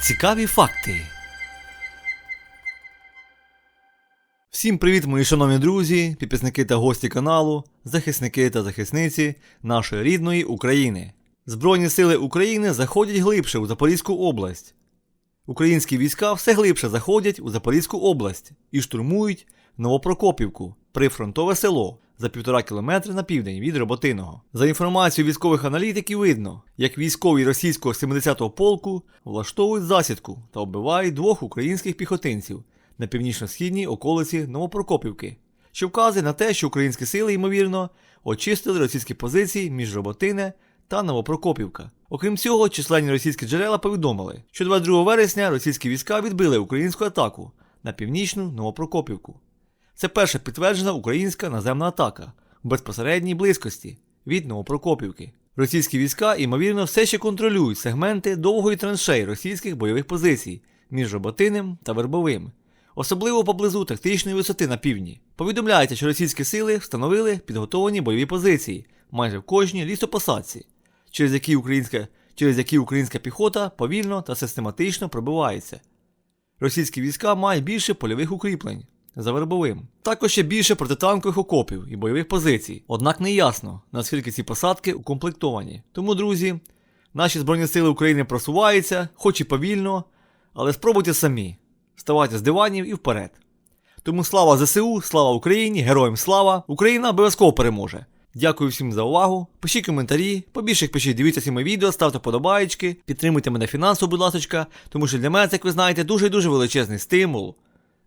Цікаві факти. Всім привіт, мої шановні друзі, підписники та гості каналу, захисники та захисниці нашої рідної України. Збройні сили України заходять глибше у Запорізьку область. Українські війська все глибше заходять у Запорізьку область і штурмують Новопрокопівку, прифронтове село за півтора кілометри на південь від Роботиного. За інформацією військових аналітиків видно, як військові російського 70-го полку влаштовують засідку та вбивають двох українських піхотинців на північно-східній околиці Новопрокопівки, що вказує на те, що українські сили, ймовірно, очистили російські позиції між Роботине та Новопрокопівка. Окрім цього, численні російські джерела повідомили, що 22 вересня російські війська відбили українську атаку на північну Новопрокопівку. Це перша підтверджена українська наземна атака в безпосередній близькості від Новопрокопівки. Російські війська, ймовірно, все ще контролюють сегменти довгої траншеї російських бойових позицій між Роботиним та Вербовим, особливо поблизу тактичної висоти на півдні. Повідомляється, що російські сили встановили підготовлені бойові позиції майже в кожній лісопосадці, через які українська, через які українська піхота повільно та систематично пробивається. Російські війська мають більше польових укріплень за вербовим. Також ще більше протитанкових окопів і бойових позицій. Однак не ясно, наскільки ці посадки укомплектовані. Тому, друзі, наші Збройні Сили України просуваються, хоч і повільно, але спробуйте самі. Вставайте з диванів і вперед. Тому слава ЗСУ, слава Україні, героям слава! Україна обов'язково переможе. Дякую всім за увагу. Пишіть коментарі, побільше пишіть, дивіться всі мої відео, ставте подобаєчки, підтримуйте мене фінансово, будь ласка, тому що для мене, як ви знаєте, дуже дуже величезний стимул.